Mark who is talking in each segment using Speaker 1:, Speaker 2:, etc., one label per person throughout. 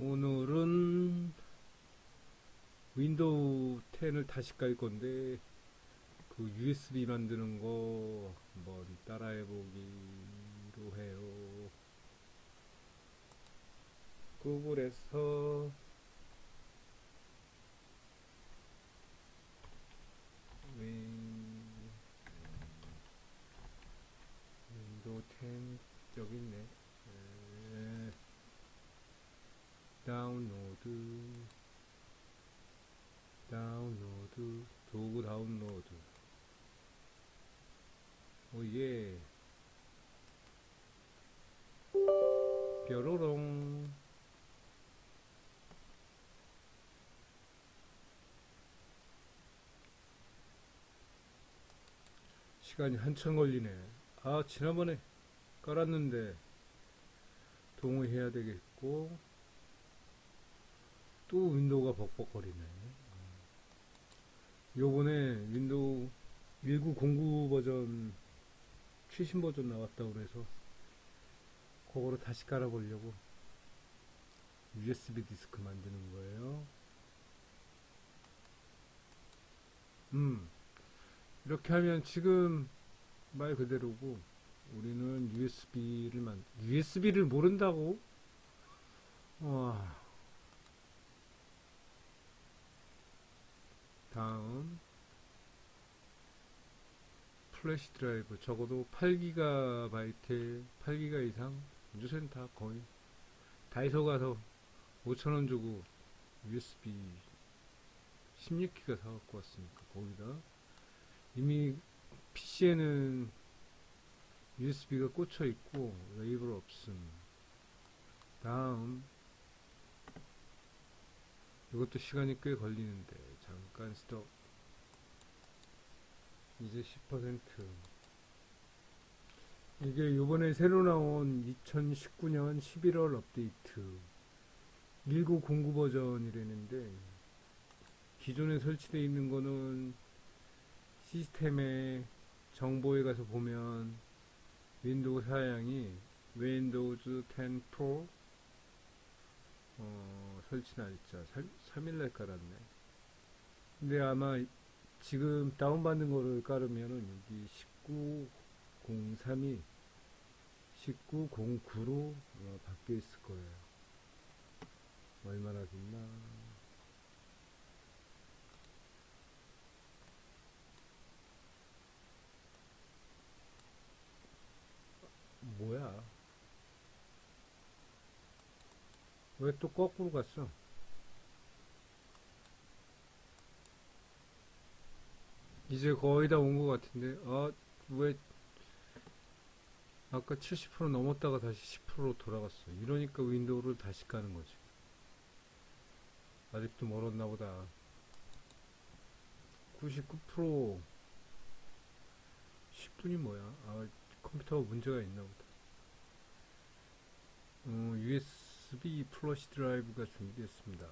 Speaker 1: 오늘은 윈도우 10을 다시 깔 건데 그 USB 만드는 거 한번 따라해 보기로 해요. 구글에서 윈 윈도우 10 여기 있네. 에, 다운로드. 다운로드. 도구 다운로드. 오예. 뾰로롱. 시간이 한참 걸리네. 아 지난번에 깔았는데 동의해야 되겠고 또 윈도우가 벅벅거리네. 요번에 윈도우 1909 버전 최신 버전 나왔다고 그래서 그거로 다시 깔아보려고 USB 디스크 만드는 거예요. 음. 이렇게 하면 지금 말 그대로고 우리는 USB를 만 USB를 모른다고? 와 다음 플래시 드라이브 적어도 8기가 바이트 8기가 이상 요새는 다 거의 다이소 가서 5천원 주고 USB 16기가 사갖고 왔으니까 거기다. 이미 PC에는 USB가 꽂혀 있고 레이블 없음. 다음. 이것도 시간이 꽤 걸리는데 잠깐 스톱 이제 10% 이게 요번에 새로 나온 2019년 11월 업데이트. 1909 버전이라는데 기존에 설치되어 있는 거는 시스템의 정보에 가서 보면 윈도우 사양이 윈도우즈 10 프로 어, 설치 날짜 3일날 깔았네. 근데 아마 지금 다운받는 거를 깔으면은 여기 1903이 1909로 어, 바뀌어 있을 거예요 얼마나 됐나 뭐야? 왜 또 거꾸로 갔어? 이제 거의 다 온 것 같은데, 아, 왜, 아까 70% 넘었다가 다시 10%로 돌아갔어. 이러니까 윈도우를 다시 까는 거지. 아직도 멀었나 보다. 99% 10분이 뭐야? 아, 컴퓨터가 문제가 있나 보다. 어, USB 플러시 드라이브가 준비됐습니다.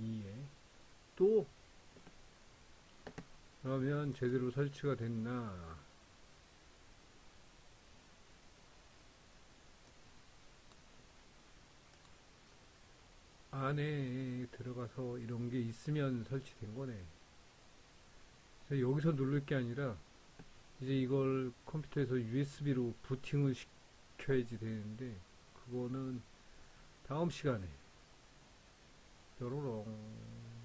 Speaker 1: 2에 또 그러면 제대로 설치가 됐나? 안에 들어가서 이런 게 있으면 설치된 거네. 여기서 누를 게 아니라 이제 이걸 컴퓨터에서 USB로 부팅을 시켜야지 되는데 그거는 다음 시간에 뾰로롱